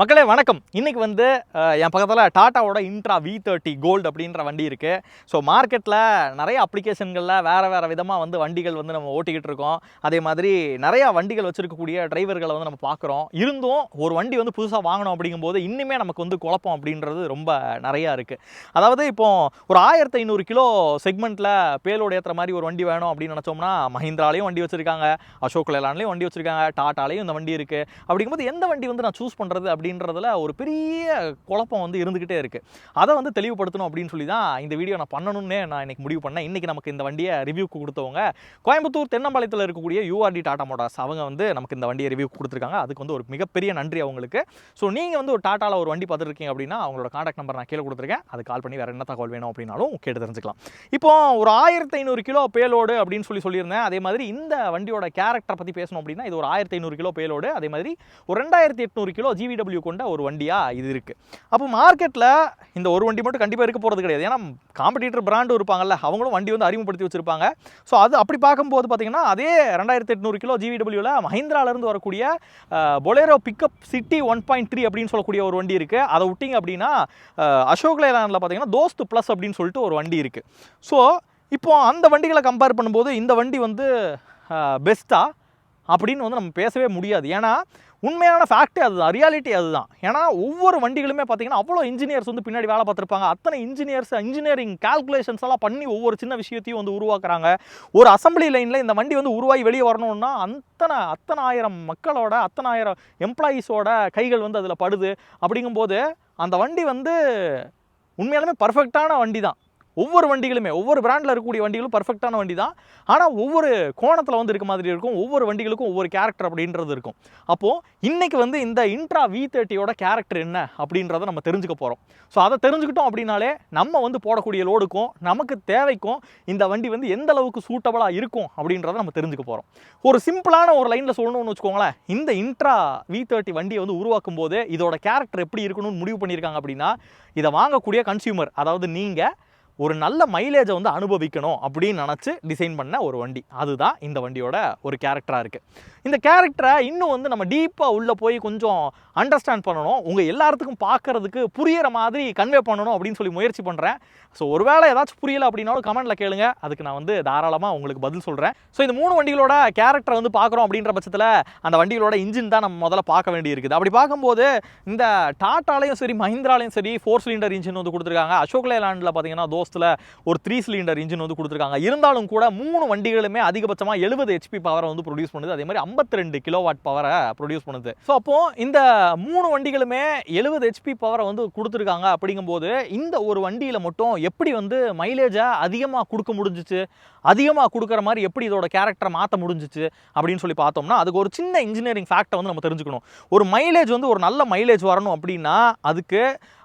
மக்களே வணக்கம். இன்னைக்கு வந்து என் பக்கத்தில் டாட்டாவோட இன்ட்ரா வி தேர்ட்டி கோல்டு அப்படின்ற வண்டி இருக்குது ஸோ மார்க்கெட்டில் நிறைய அப்ளிகேஷன்களில் வேறு வேறு விதமாக வந்து வண்டிகள் வந்து நம்ம ஓட்டிக்கிட்டு இருக்கோம். அதே மாதிரி நிறையா வண்டிகள் வச்சுருக்கக்கூடிய டிரைவர்களை வந்து நம்ம பார்க்குறோம். இருந்தும் ஒரு வண்டி வந்து புதுசாக வாங்கணும் அப்படிங்கும்போது இன்னுமே நமக்கு வந்து குழப்பம் அப்படின்றது ரொம்ப நிறையா இருக்குது அதாவது இப்போ ஒரு ஆயிரத்தி ஐநூறு கிலோ செக்மெண்ட்டில் பேலோடு ஏற்றுற மாதிரி ஒரு வண்டி வேணும் அப்படின்னு நினச்சோம்னா மஹிந்திராலையும் வண்டி வச்சுருக்காங்க அசோக் லேலான்லேயும் வண்டி வச்சுருக்காங்க டாட்டாலையும் இந்த வண்டி இருக்குது அப்படிங்கும்போது எந்த வண்டி வந்து நான் சூஸ் பண்ணுறது அப்படின்றதுல ஒரு பெரிய குழப்பம் வந்து இருந்துக்கிட்டே இருக்குது அதை வந்து தெளிவுபடுத்தணும் அப்படின்னு சொல்லி தான் இந்த வீடியோ நான் பண்ணணும்னே நான் இன்னைக்கு முடிவு பண்ணேன். இன்றைக்கி நமக்கு இந்த வண்டியை ரிவ்யூக்கு கொடுத்தவங்க கோயம்புத்தூர் தென்னம்பாளையத்தில் இருக்கக்கூடிய யூஆர்டி டாடா மோட்டார்ஸ் அவங்க வந்து நமக்கு இந்த வண்டியை ரிவ்யூ கொடுத்துருக்காங்க. அதுக்கு வந்து ஒரு மிகப்பெரிய நன்றி அவங்களுக்கு. ஸோ நீங்கள் வந்து ஒரு டாட்டாவில் ஒரு வண்டி பார்த்துருக்கீங்க அப்படின்னா அவங்களோட காண்டாக்ட் நம்பர் நான் கீழே கொடுத்துருக்கேன். அது கால் பண்ணி வேறு என்ன தகவல் வேணும் அப்படின்னாலும் கேட்டு தெரிஞ்சுக்கலாம். இப்போ ஒரு ஆயிரத்தி ஐநூறு கிலோ பேலோடு அப்படின்னு சொல்லி சொல்லியிருந்தேன். அதே மாதிரி இந்த வண்டியோட கேரக்டரை பற்றி பேசணும் அப்படின்னா இது ஒரு ஆயிரத்தி ஐநூறு கிலோ பேலோடு. அதே மாதிரி ஒரு ரெண்டாயிரத்தி எட்நூறு கிலோ ஜிவிடபிள்யூ கொண்ட ஒரு வண்டியாக இது இருக்குது அப்போ மார்க்கெட்டில் இந்த ஒரு வண்டி மட்டும் கண்டிப்பாக இருக்க போகிறது கிடையாது. ஏன்னா காம்படிட்டர் பிராண்டும் இருப்பாங்கல்ல அவங்களும் வண்டி வந்து அறிமுகப்படுத்தி வச்சுருப்பாங்க. ஸோ அது அப்படி பார்க்கும்போது பார்த்தீங்கன்னா அதே ரெண்டாயிரத்தி எட்நூறு கிலோ ஜிவிடபிள்யூவில் மஹிந்திராலேருந்து வரக்கூடிய Bolero pickup city one point three அப்படின்னு சொல்லக்கூடிய ஒரு வண்டி இருக்குது அதை விட்டிங்க அப்படின்னா அசோக் லேலாண்டில் பார்த்தீங்கன்னா தோஸ்த் ப்ளஸ் அப்படின்னு சொல்லிட்டு ஒரு வண்டி இருக்குது ஸோ இப்போ அந்த வண்டிகளை கம்பேர் பண்ணும்போது இந்த வண்டி வந்து பெஸ்ட்டாக அப்படின்னு வந்து நம்ம பேசவே முடியாது. ஏன்னா உண்மையான ஃபேக்டே அதுதான் ரியாலிட்டி அதுதான். ஏன்னா ஒவ்வொரு வண்டிகளுமே பார்த்தீங்கன்னா அவ்வளோ இன்ஜினியர்ஸ் வந்து பின்னாடி வேலை பார்த்துருப்பாங்க. அத்தனை இன்ஜினியர்ஸ் இன்ஜினியரிங் கால்குலேஷன்ஸ் எல்லாம் பண்ணி ஒவ்வொரு சின்ன விஷயத்தையும் வந்து உருவாக்குறாங்க. ஒரு அசம்பிளி லைனில் இந்த வண்டி வந்து உருவாகி வெளியே வரணும்னா அத்தனை அத்தனை ஆயிரம் மக்களோட அத்தனை ஆயிரம் எம்ப்ளாயீஸோட கைகள் வந்து அதில் படுது. அப்படிங்கும்போது அந்த வண்டி வந்து உண்மையாலுமே பர்ஃபெக்டான வண்டி தான் ஒவ்வொரு வண்டிகளுமே ஒவ்வொரு பிராண்டில் இருக்கக்கூடிய வண்டிகளும் பர்ஃபெக்டான வண்டி தான். ஆனால் ஒவ்வொரு கோணத்தில் வந்து இருக்க மாதிரி இருக்கும். ஒவ்வொரு வண்டிகளுக்கும் ஒவ்வொரு கேரக்டர் அப்படின்றது இருக்கும். அப்போது இன்றைக்கி வந்து இந்த இன்ட்ரா வி தேர்ட்டியோட கேரக்டர் என்ன அப்படின்றத நம்ம தெரிஞ்சுக்க போகிறோம் ஸோ அதை தெரிஞ்சுக்கிட்டோம் அப்படின்னாலே நம்ம வந்து போடக்கூடிய லோடுக்கும் நமக்கு தேவைக்கும் இந்த வண்டி வந்து எந்த அளவுக்கு சூட்டபுளாக இருக்கும் அப்படின்றத நம்ம தெரிஞ்சுக்க போகிறோம் ஒரு சிம்பிளான ஒரு லைனில் சொல்லணும்னு வச்சுக்கோங்களேன். இந்த இன்ட்ரா வி தேர்ட்டி வண்டியை வந்து உருவாக்கும் போது இதோட கேரக்டர் எப்படி இருக்கணும்னு முடிவு பண்ணியிருக்காங்க அப்படின்னா இதை வாங்கக்கூடிய கன்சியூமர் அதாவது நீங்கள் ஒரு நல்ல மைலேஜை வந்து அனுபவிக்கணும் அப்படின்னு நினச்சி டிசைன் பண்ண ஒரு வண்டி. அதுதான் இந்த வண்டியோட ஒரு கேரக்டராக இருக்குது இந்த கேரக்டரை இன்னும் வந்து நம்ம டீப்பாக உள்ளே போய் கொஞ்சம் அண்டர்ஸ்டாண்ட் பண்ணணும். உங்கள் எல்லாத்துக்கும் பார்க்கறதுக்கு புரியிற மாதிரி கன்வே பண்ணணும் அப்படின்னு சொல்லி முயற்சி பண்ணுறேன் ஸோ ஒருவேளை ஏதாச்சும் புரியல அப்படின்னாலும் கமெண்ட்டில் கேளுங்க. அதுக்கு நான் வந்து தாராளமாக உங்களுக்கு பதில் சொல்கிறேன் ஸோ இந்த மூணு வண்டிகளோட கேரக்டரை வந்து பார்க்குறோம் அப்படின்ற பட்சத்தில் அந்த வண்டிகளோட இன்ஜின் தான் நம்ம முதல்ல பார்க்க வேண்டியிருக்குது. அப்படி பார்க்கும்போது இந்த டாட்டாலையும் சரி மஹிந்திராலையும் சரி ஃபோர் சிலிண்டர் இன்ஜின் வந்து கொடுத்துருக்காங்க. அசோக் லேலாண்டில் பார்த்தீங்கன்னா தோஸ்தில் ஒரு த்ரீ சிலிண்டர் இன்ஜின் வந்து கொடுத்துருக்காங்க. இருந்தாலும் கூட மூணு வண்டிகளுமே அதிகபட்சமாக எழுபது ஹெச்பி பவரை வந்து ப்ரொடியூஸ் பண்ணுது. அதே மாதிரி ஐம்பத்தி ரெண்டு கிலோ வாட் பவரை ப்ரொடியூஸ் பண்ணுது. ஸோ அப்போ இந்த மூணு வண்டிகளுமே எழுபது ஹெச்பி பவரை வந்து கொடுத்துருக்காங்க அப்படிங்கும்போது இந்த ஒரு வண்டியில் மட்டும் எப்படி வந்து மைலேஜை அதிகமாக கொடுக்க முடிஞ்சிச்சு? அதிகமாக கொடுக்குற மாதிரி எப்படி இதோட கேரக்டரை மாற்ற முடிஞ்சிச்சு? அப்படின்னு சொல்லி பார்த்தோம்னா அதுக்கு ஒரு சின்ன இன்ஜினியரிங் ஃபேக்டை வந்து நம்ம தெரிஞ்சுக்கணும். ஒரு மைலேஜ் வந்து ஒரு நல்ல மைலேஜ் வரணும் அப்படின்னா அதுக்கு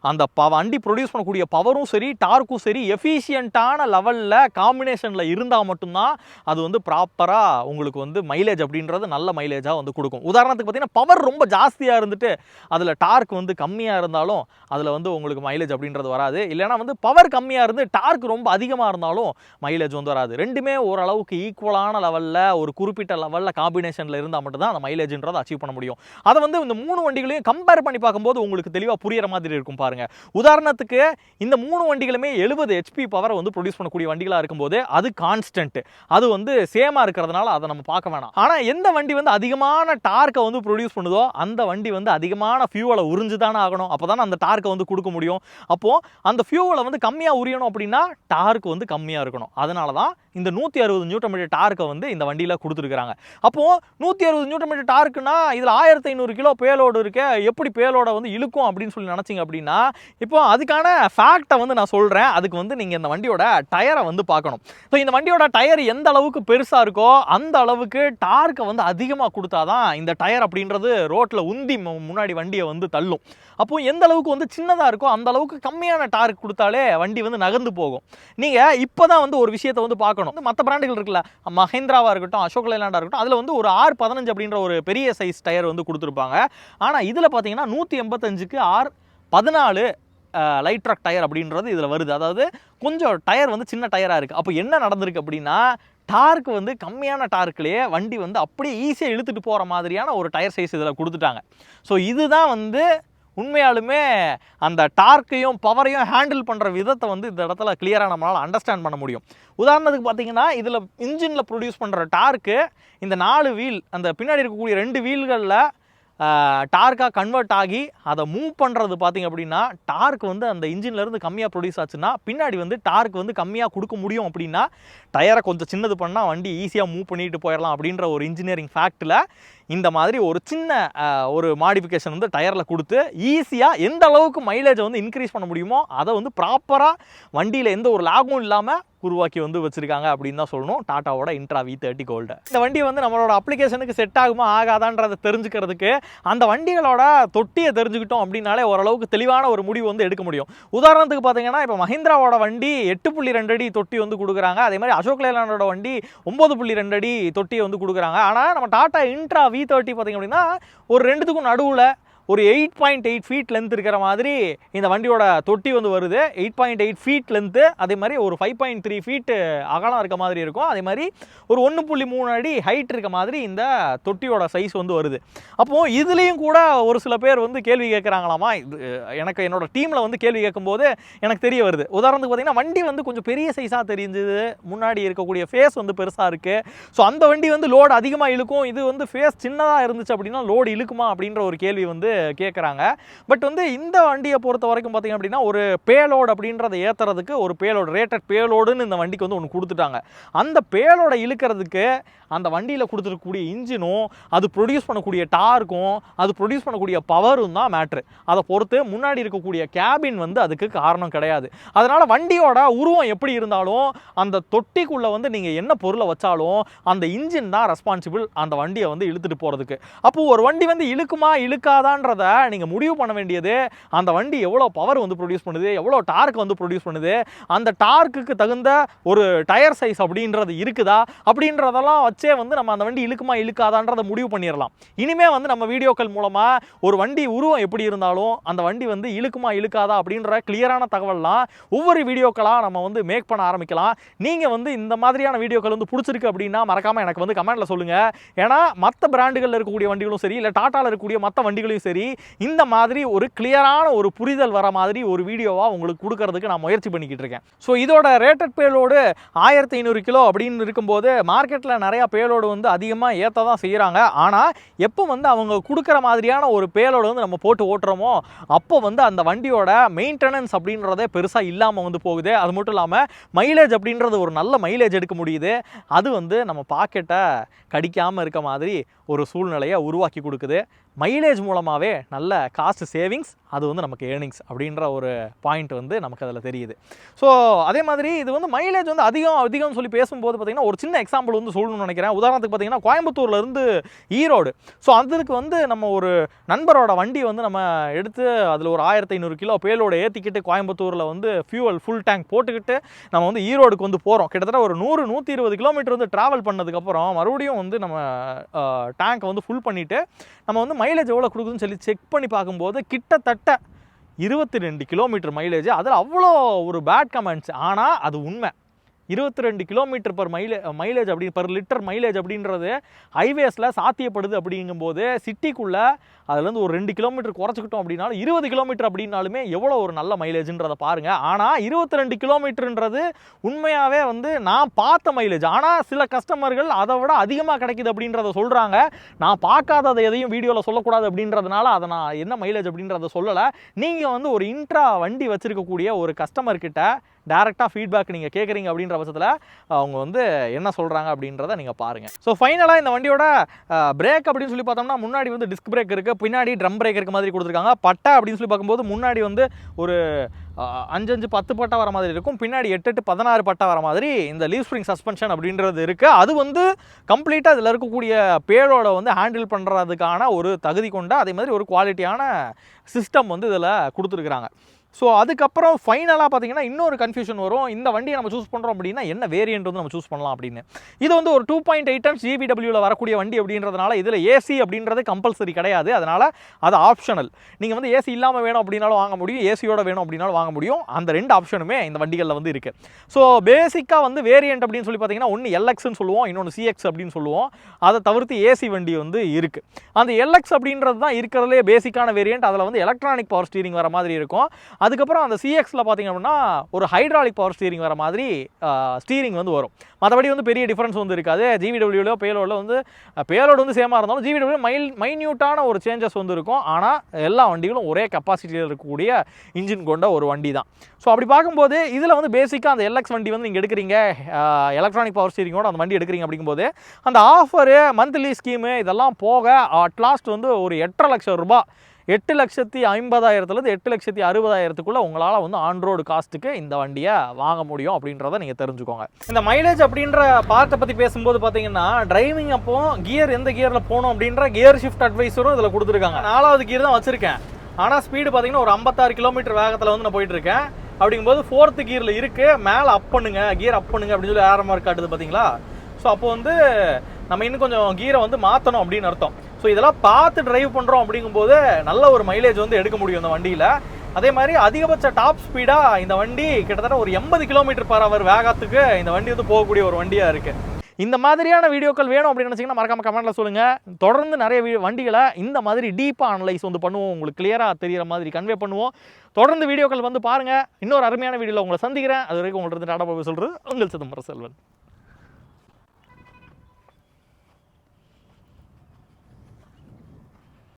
அந்த ப வண்டி ப்ரொடியூஸ் பண்ணக்கூடிய பவரும் சரி டார்க்கும் சரி எஃபிஷியண்ட்டான லெவலில் காம்பினேஷனில் இருந்தால் மட்டும்தான் அது வந்து ப்ராப்பராக உங்களுக்கு வந்து மைலேஜ் அப்படின்றது நல்ல நல்ல மைலேஜாக வந்து கொடுக்கும். உதாரணத்துக்கு பார்த்தீங்கன்னா பவர் ரொம்ப ஜாஸ்தியாக இருந்துட்டு அதில் டார்க் வந்து கம்மியாக இருந்தாலும் அதில் வந்து உங்களுக்கு மைலேஜ் அப்படின்றது வராது. இல்லைனா வந்து பவர் கம்மியாக இருந்து டார்க் ரொம்ப அதிகமாக இருந்தாலும் மைலேஜ் வந்து வராது. ரெண்டுமே ஓரளவுக்கு ஈக்குவலான லெவலில் ஒரு குறிப்பிட்ட லெவலில் காம்பினேஷனில் இருந்தால் மட்டும்தான் அந்த மைலேஜ்ன்றதை அச்சீவ் பண்ண முடியும். அதை வந்து இந்த மூணு வண்டிகளையும் கம்பேர் பண்ணி பார்க்கும்போது உங்களுக்கு தெளிவாக புரியிற மாதிரி இருக்கும் பாருங்க. உதாரணத்துக்கு இந்த மூணு வண்டிகளுமே எழுபது ஹெச்பி பவரை வந்து ப்ரொடியூஸ் பண்ணக்கூடிய வண்டிகளாக இருக்கும்போது அது கான்ஸ்டன்ட் அது வந்து சேமாக இருக்கிறதுனால அதை நம்ம பார்க்க வேணாம். ஆனால் எந்த வண்டி வந்து அதிகமான டார்க்கை வந்து ப்ரொடியூஸ் பண்ணுதோ அந்த வண்டி வந்து அதிகமான ஃபியூவலை உறிஞ்சு தானே ஆகணும். அப்போ தானே அந்த டார்க்கை வந்து கொடுக்க முடியும். அப்போது அந்த ஃபியூவலை வந்து கம்மியாக உரியணும் அப்படின்னா டார்க் வந்து கம்மியாக இருக்கணும். அதனால தான் இந்த நூற்றி அறுபது நியூட்டன் மீட்டர் டார்க்கை வந்து இந்த வண்டியில் கொடுத்துருக்குறாங்க. அப்போது நூற்றி அறுபது நியூட்டன் மீட்டர் டார்க்குனா இதில் ஆயிரத்தி ஐநூறு கிலோ பேலோடு இருக்க எப்படி பேலோட வந்து இழுக்கும் அப்படின்னு சொல்லி நினச்சிங்க அப்படின்னா இப்போ அதுக்கான ஃபேக்டை வந்து நான் சொல்கிறேன் அதுக்கு வந்து நீங்கள் இந்த வண்டியோட டயரை வந்து பார்க்கணும். ஸோ இந்த வண்டியோட டயர் எந்த அளவுக்கு பெருசாக இருக்கோ அந்த அளவுக்கு டார்க்கை வந்து அதிகமாக கொடுத்தாதான் இந்த டயர் அப்படின்றது ரோட்டில் உந்தி முன்னாடி வண்டியை வந்து தள்ளும். அப்போது எந்த அளவுக்கு வந்து சின்னதாக இருக்கோ அந்த அளவுக்கு கம்மியான டார்க் கொடுத்தாலே வண்டி வந்து நகர்ந்து போகும். நீங்கள் இப்போ தான் வந்து ஒரு விஷயத்தை வந்து பார்க்கணும். மற்ற பிராண்டுகள் இருக்குல்ல மஹேந்திராவாக இருக்கட்டும் அசோக் லேலாண்டாக இருக்கட்டும் அதில் வந்து ஒரு ஆர் பதினஞ்சு அப்படின்ற ஒரு பெரிய சைஸ் டயர் வந்து கொடுத்துருப்பாங்க. ஆனால் இதில் பார்த்தீங்கன்னா நூற்றி எண்பத்தஞ்சுக்கு ஆர் பதினாலு லைட் ட்ரக் டயர் அப்படின்றது இதில் வருது. அதாவது கொஞ்சம் டயர் வந்து சின்ன டயராக இருக்குது அப்போ என்ன நடந்திருக்கு அப்படின்னா டார்க் வந்து கம்மியான டார்க்லேயே வண்டி வந்து அப்படியே ஈஸியாக இழுத்துட்டு போகிற மாதிரியான ஒரு டயர் சைஸ் இதில் கொடுத்துட்டாங்க. ஸோ இதுதான் வந்து உண்மையாலுமே அந்த டார்க்கையும் பவரையும் ஹேண்டில் பண்ணுற விதத்தை வந்து இந்த இடத்துல கிளியராக நம்மளால் அண்டர்ஸ்டாண்ட் பண்ண முடியும். உதாரணத்துக்கு பார்த்தீங்கன்னா இதில் இன்ஜினில் ப்ரொடியூஸ் பண்ணுற டார்க்கு இந்த நாலு வீல் அந்த பின்னாடி இருக்கக்கூடிய ரெண்டு வீல்களில் டார்க்காக கன்வெர்ட் ஆகி அதை மூவ் பண்ணுறது பார்த்தீங்க அப்படின்னா டார்க் வந்து அந்த இன்ஜின்லேருந்து கம்மியாக ப்ரொடியூஸ் ஆச்சுன்னா பின்னாடி வந்து டார்க் வந்து கம்மியாக கொடுக்க முடியும் அப்படின்னா டயரை கொஞ்சம் சின்னது பண்ணால் வண்டி ஈஸியாக மூவ் பண்ணிட்டு போயிடலாம் அப்படின்ற ஒரு இன்ஜினியரிங் ஃபேக்டில் இந்த மாதிரி ஒரு சின்ன ஒரு மாடிஃபிகேஷன் வந்து டயரில் கொடுத்து ஈஸியாக எந்த அளவுக்கு மைலேஜை வந்து இன்க்ரீஸ் பண்ண முடியுமோ அதை வந்து ப்ராப்பராக வண்டியில் எந்த ஒரு லாகும் இல்லாமல் உருவாக்கி வந்து வச்சிருக்காங்க அப்படின்னு தான் சொல்லணும். டாட்டாவோட இன்ட்ரா வி தேர்ட்டி கோல்டு இந்த வண்டி வந்து நம்மளோட அப்ளிகேஷனுக்கு செட் ஆகுமா ஆகாதான்றதை தெரிஞ்சுக்கிறதுக்கு அந்த வண்டிகளோட தொட்டியை தெரிஞ்சுக்கிட்டோம் அப்படின்னாலே ஓரளவுக்கு தெளிவான ஒரு முடிவு வந்து எடுக்க முடியும். உதாரணத்துக்கு பார்த்தீங்கன்னா இப்போ மஹிந்திராவோட வண்டி எட்டு புள்ளி ரெண்டு அடி தொட்டி வந்து கொடுக்குறாங்க. அதே மாதிரி அசோக் லேலானோட வண்டி ஒம்பது புள்ளி ரெண்டு அடி தொட்டியை வந்து கொடுக்குறாங்க. ஆனால் நம்ம டாட்டா இன்ட்ரா வி தேர்ட்டி பார்த்தீங்க அப்படின்னா ஒரு ரெண்டுத்துக்கும் நடுவில் ஒரு eight point eight feet length இருக்கிற மாதிரி இந்த வண்டியோட தொட்டி வந்து வருது. Eight point eight feet length அதே மாதிரி ஒரு ஃபைவ் பாயிண்ட் த்ரீ ஃபீட் அகலம் இருக்க மாதிரி இருக்கும். அதே மாதிரி ஒரு ஒன்று புள்ளி மூணு அடி ஹைட் இருக்க மாதிரி இந்த தொட்டியோட சைஸ் வந்து வருது. அப்போது இதுலேயும் கூட ஒரு சில பேர் வந்து கேள்வி கேட்குறாங்களாமா? இது எனக்கு என்னோட டீமில் வந்து கேள்வி கேட்கும்போது எனக்கு தெரிய வருது. உதாரணத்துக்கு பார்த்தீங்கன்னா வண்டி வந்து கொஞ்சம் பெரிய சைஸாக தெரிஞ்சுது. முன்னாடி இருக்கக்கூடிய ஃபேஸ் வந்து பெருசாக இருக்குது ஸோ அந்த வண்டி வந்து லோடு அதிகமாக இழுக்கும். இது வந்து ஃபேஸ் சின்னதாக இருந்துச்சு அப்படின்னா லோடு இழுக்குமா அப்படின்ற ஒரு கேள்வி வந்து கேட்குறாங்க பட் வந்து இந்த வண்டியை பொறுத்த வரைக்கும் பார்த்தீங்க அப்படின்னா ஒரு பேலோடு அப்படின்றத ஏற்றுறதுக்கு ஒரு பேலோடு ரேட்டட் பேலோடுன்னு இந்த வண்டிக்கு வந்து ஒன்று கொடுத்துட்டாங்க. அந்த பேலோட இழுக்கிறதுக்கு அந்த வண்டியில் கொடுத்துருக்கக்கூடிய இன்ஜினும் அது ப்ரொடியூஸ் பண்ணக்கூடிய டார்க்கும் அது ப்ரொடியூஸ் பண்ணக்கூடிய பவரும் தான் மேட்ரு அதை பொறுத்து முன்னாடி இருக்கக்கூடிய கேபின் வந்து அதுக்கு காரணம் கிடையாது. அதனால் வண்டியோட உருவம் எப்படி இருந்தாலும் அந்த தொட்டிக்குள்ளே வந்து நீங்கள் என்ன பொருளை வச்சாலும் அந்த இன்ஜின் தான் ரெஸ்பான்சிபிள் அந்த வண்டியை வந்து இழுத்துட்டு போகிறதுக்கு அப்போது ஒரு வண்டி வந்து இழுக்குமா இழுக்காதான் என்னன்றத நீங்கள் முடிவு பண்ண வேண்டியது அந்த வண்டி எவ்வளோ பவர் வந்து ப்ரொடியூஸ் பண்ணுது எவ்வளோ டார்க் வந்து ப்ரொடியூஸ் பண்ணுது அந்த டார்க்குக்கு தகுந்த ஒரு டயர் சைஸ் அப்படின்றது இருக்குதா? அப்படின்றதெல்லாம் வச்சே வந்து நம்ம அந்த வண்டி இழுக்குமா இழுக்காதான்றதை முடிவு பண்ணிடலாம் இனிமே வந்து நம்ம வீடியோக்கள் மூலமாக ஒரு வண்டி உருவம் எப்படி இருந்தாலும் அந்த வண்டி வந்து இழுக்குமா இழுக்காதா அப்படின்ற கிளியரான தகவல்லாம் ஒவ்வொரு வீடியோக்களாக நம்ம வந்து மேக் பண்ண ஆரம்பிக்கலாம். நீங்கள் வந்து இந்த மாதிரியான வீடியோக்கள் வந்து பிடிச்சிருக்கு அப்படின்னா மறக்காமல் எனக்கு வந்து கமெண்ட்டில் சொல்லுங்கள் ஏன்னா மற்ற பிராண்டுகளில் இருக்கக்கூடிய வண்டிகளும் சரி இல்லை டாட்டாவில் இருக்கக்கூடிய மற்ற வண்டிகளையும் சரி இந்த மாதிரி ஒரு கிளியரான ஒரு புரிதல் வர மாதிரி ஒரு வீடியோவாக உங்களுக்கு கொடுக்கறதுக்கு நான் முயற்சி பண்ணிக்கிட்டு இருக்கேன். ஸோ இதோட ரேட்டட் பேலோடு ஆயிரத்தி ஐநூறு கிலோ அப்படின்னு இருக்கும்போது மார்க்கெட்டில் நிறையா பேலோடு வந்து அதிகமாக ஏற்ற தான் செய்கிறாங்க ஆனால் எப்போ வந்து அவங்க கொடுக்குற மாதிரியான ஒரு பேலோடு வந்து நம்ம போட்டு ஓட்டுறோமோ அப்போ வந்து அந்த வண்டியோட மெயின்டெனன்ஸ் அப்படின்றதே பெருசாக இல்லாமல் வந்து போகுது. அது மட்டும் இல்லாமல் மைலேஜ் அப்படின்றது ஒரு நல்ல மைலேஜ் எடுக்க முடியுது. அது வந்து நம்ம பாக்கெட்டை கடிக்காமல் இருக்க மாதிரி ஒரு சூழ்நிலையை உருவாக்கி கொடுக்குது. மைலேஜ் மூலமாகவே நல்ல காஸ்ட் சேவிங்ஸ் அது வந்து நமக்கு ஏர்னிங்ஸ் அப்படின்ற ஒரு பாயிண்ட் வந்து நமக்கு அதில் தெரியுது. ஸோ அதே மாதிரி இது வந்து மைலேஜ் வந்து அதிகம் அதிகம்னு சொல்லி பேசும்போது பார்த்தீங்கன்னா ஒரு சின்ன எக்ஸாம்பிள் வந்து சொல்லணும்னு நினைக்கிறேன். உதாரணத்துக்கு பார்த்தீங்கன்னா கோயம்புத்தூர்லேருந்து ஈரோடு. ஸோ அதுக்கு வந்து நம்ம ஒரு நண்பரோட வண்டி வந்து நம்ம எடுத்து அதில் ஒரு ஆயிரத்தி ஐநூறு கிலோ பேலோட ஏற்றிக்கிட்டு கோயம்புத்தூரில் வந்து ஃபியூவல் ஃபுல் டேங்க் போட்டுக்கிட்டு நம்ம வந்து ஈரோடுக்கு வந்து போகிறோம் கிட்டத்தட்ட ஒரு நூறு நூற்றி இருபது கிலோமீட்டர் வந்து ட்ராவல் பண்ணதுக்கப்புறம் மறுபடியும் வந்து நம்ம டேங்க்கை வந்து ஃபுல் பண்ணிவிட்டு நம்ம வந்து மைலேஜ் எவ்வளோ கொடுக்குதுன்னு சொல்லி செக் பண்ணி பார்க்கும்போது கிட்டத்தட்ட இருபத்தி ரெண்டு கிலோமீட்டர் மைலேஜ் அதில் அவ்வளோ ஒரு பேட் கமெண்ட்ஸ் ஆனால் அது உண்மை. இருபத்தி ரெண்டு கிலோமீட்டர் பர் மைலே மைலேஜ் அப்படி பர் லிட்டர் மைலேஜ் அப்படின்றது ஹைவேஸில் சாத்தியப்படுது அப்படிங்கும்போது சிட்டிக்குள்ளே அதுலேருந்து ஒரு ரெண்டு கிலோமீட்டர் குறைச்சிக்கிட்டோம் அப்படின்னாலும் இருபது கிலோமீட்டர் அப்படின்னாலுமே எவ்வளோ ஒரு நல்ல மைலேஜ்ன்றதை பாருங்கள் ஆனால் இருபத்தி ரெண்டு கிலோமீட்டருன்றது உண்மையாகவே வந்து நான் பார்த்த மைலேஜ் ஆனால் சில கஸ்டமர்கள் அதை விட அதிகமாக கிடைக்குது அப்படின்றத சொல்கிறாங்க நான் பார்க்காததை எதையும் வீடியோவில் சொல்லக்கூடாது அப்படின்றதுனால அதை நான் என்ன மைலேஜ் அப்படின்றத சொல்லலை. நீங்கள் வந்து ஒரு இன்ட்ரா வண்டி வச்சுருக்கக்கூடிய ஒரு கஸ்டமர்கிட்ட டேரெக்டாக ஃபீட்பேக் நீங்கள் கேட்குறீங்க அப்படின்ற பட்சத்தில் அவங்க வந்து என்ன சொல்கிறாங்க அப்படின்றத நீங்கள் பாருங்கள் ஸோ ஃபைனலாக இந்த வண்டியோட பிரேக் அப்படின்னு சொல்லி பார்த்தோம்னா முன்னாடி வந்து டிஸ்க் பிரேக் இருக்குது பின்னாடி ட்ரம் பிரேக் இருக்க மாதிரி கொடுத்துருக்காங்க. பட்டை அப்படின்னு சொல்லி பார்க்கும்போது முன்னாடி வந்து ஒரு அஞ்சஞ்சு பத்து பட்டா வர மாதிரி இருக்கும். பின்னாடி எட்டு எட்டு பதினாறு பட்டா வர மாதிரி இந்த லீவ் ஸ்ப்ரிங் சஸ்பென்ஷன் அப்படின்றது இருக்குது அது வந்து கம்ப்ளீட்டாக இதில் இருக்கக்கூடிய பேரோட வந்து ஹேண்டில் பண்ணுறதுக்கான ஒரு தகுதி கொண்ட அதே மாதிரி ஒரு குவாலிட்டியான சிஸ்டம் வந்து இதில் கொடுத்துருக்குறாங்க. ஸோ அதுக்கப்புறம் ஃபைனலாக பார்த்தீங்கன்னா இன்னொரு கன்ஃபியூஷன் வரும். இந்த வண்டியை நம்ம சூஸ் பண்ணுறோம் அப்படின்னா என்ன வேரியன்ட் வந்து நம்ம சூஸ் பண்ணலாம் அப்படின்னு. இது வந்து ஒரு டூ பாயிண்ட் எயிட் டன்ஸ் ஜிபிடபிள்யூவில் வரக்கூடிய வண்டி அப்படின்றதுனால இதில் ஏசி அப்படின்றது கம்பல்சரி கிடையாது. அதனால் அது ஆப்ஷனல் நீங்கள் வந்து ஏசி இல்லாமல் வேணும் அப்படின்னாலும் வாங்க முடியும். ஏசியோட வேணும் அப்படின்னாலும் வாங்க முடியும். அந்த ரெண்டு ஆப்ஷனுமே இந்த வண்டிகளில் வந்து இருக்குது ஸோ பேசிக்காக வந்து வேரியன்ட் அப்படின்னு சொல்லி பார்த்தீங்கன்னா ஒன்று எல்எக்ஸ்னு சொல்லுவோம். இன்னொன்று சிஎக்ஸ் அப்படின்னு சொல்லுவோம். அதை தவிர்த்து ஏசி வண்டி வந்து இருக்குது அந்த எல்எக்ஸ் அப்படின்றது தான் இருக்கிறதுலே பேசிக்கான வேரியன்ட் அதில் வந்து எலக்ட்ரானிக் பவர் ஸ்டீரிங் வர மாதிரி இருக்கும். அதுக்கப்புறம் அந்த சிஎக்ஸில் பார்த்தீங்க அப்படின்னா ஒரு ஹைட்ராலிக் பவர் ஸ்டீரிங் வர மாதிரி ஸ்டீரிங் வந்து வரும். மற்றபடி வந்து பெரிய டிஃப்ரென்ஸ் வந்து இருக்காது. ஜிவிடபிள்யூலோ பேலோடில் வந்து பேலோடு வந்து சேமாக இருந்தாலும் ஜிவிடபிள்யூ மைல் மைன்யூட்டான ஒரு சேஞ்சஸ் வந்து இருக்கும். ஆனால் எல்லா வண்டிகளும் ஒரே கெப்பாசிட்டியில் இருக்கக்கூடிய இன்ஜின் கொண்ட ஒரு வண்டி தான் ஸோ அப்படி பார்க்கும்போது இதில் வந்து பேசிக்காக அந்த எல்எக்ஸ் வண்டி வந்து நீங்கள் எடுக்கிறீங்க. எலக்ட்ரானிக் பவர் ஸ்டீரிங்கோட அந்த வண்டி எடுக்கிறீங்க அப்படிங்கும்போது அந்த ஆஃபரு மந்த்லி ஸ்கீமு இதெல்லாம் போக அட் லாஸ்ட் வந்து ஒரு எட்டரை லட்சம் ரூபாய் எட்டு லட்சத்தி ஐம்பதாயிரத்துலேருந்து எட்டு லட்சத்தி அறுபதாயிரத்துக்குள்ளே உங்களால் வந்து ஆன் ரோடு காஸ்ட்டுக்கு இந்த வண்டியை வாங்க முடியும் அப்படின்றத நீங்கள் தெரிஞ்சுக்கோங்க. இந்த மைலேஜ் அப்படின்ற பார்ட்டை பற்றி பேசும்போது பார்த்தீங்கன்னா டிரைவிங் அப்போ கியர் எந்த கியரில் போகணும் அப்படின்ற கியர் ஷிஃப்ட் அட்வைஸரும் இதில் கொடுத்துருக்காங்க. நாலாவது கியர் தான் வச்சுருக்கேன். ஆனால் ஸ்பீடு பார்த்தீங்கன்னா ஒரு ஐம்பத்தாறு கிலோமீட்டர் வேகத்தில் வந்து நான் போயிட்டுருக்கேன். அப்படிங்கும்போது ஃபோர்த்து கியரில் இருக்குது மேலே அப் பண்ணுங்க கியர் அப் பண்ணுங்க அப்படின்னு சொல்லி ஏற காட்டுது பார்த்தீங்களா ஸோ அப்போ வந்து நம்ம இன்னும் கொஞ்சம் கீரை வந்து மாற்றணும் அப்படின்னு அர்த்தம். ஸோ இதெல்லாம் பார்த்து டிரைவ் பண்ணுறோம் அப்படிங்கும்போது நல்ல ஒரு மைலேஜ் வந்து எடுக்க முடியும் இந்த வண்டியில். அதே மாதிரி அதிகபட்ச டாப் ஸ்பீடாக இந்த வண்டி கிட்டத்தட்ட ஒரு எண்பது கிலோமீட்டர் பர் அவர் வேகத்துக்கு இந்த வண்டி வந்து போகக்கூடிய ஒரு வண்டியாக இருக்குது இந்த மாதிரியான வீடியோக்கள் வேணும் அப்படின்னு நினச்சிங்கன்னா மறக்காம கமெண்ட்டில் சொல்லுங்கள் தொடர்ந்து நிறைய வீ- வண்டிகளை இந்த மாதிரி டீப்பாக அனலைஸ் வந்து பண்ணுவோம். உங்களுக்கு கிளியராக தெரிகிற மாதிரி கன்வே பண்ணுவோம். தொடர்ந்து வீடியோக்கள் வந்து பாருங்கள் இன்னொரு அருமையான வீடியோவில் உங்களை சந்திக்கிறேன். அது வரைக்கும் உங்கள்கிட்ட டாடா பாபு சொல்கிறது உங்கள் சிதம்பரம் செல்வன்.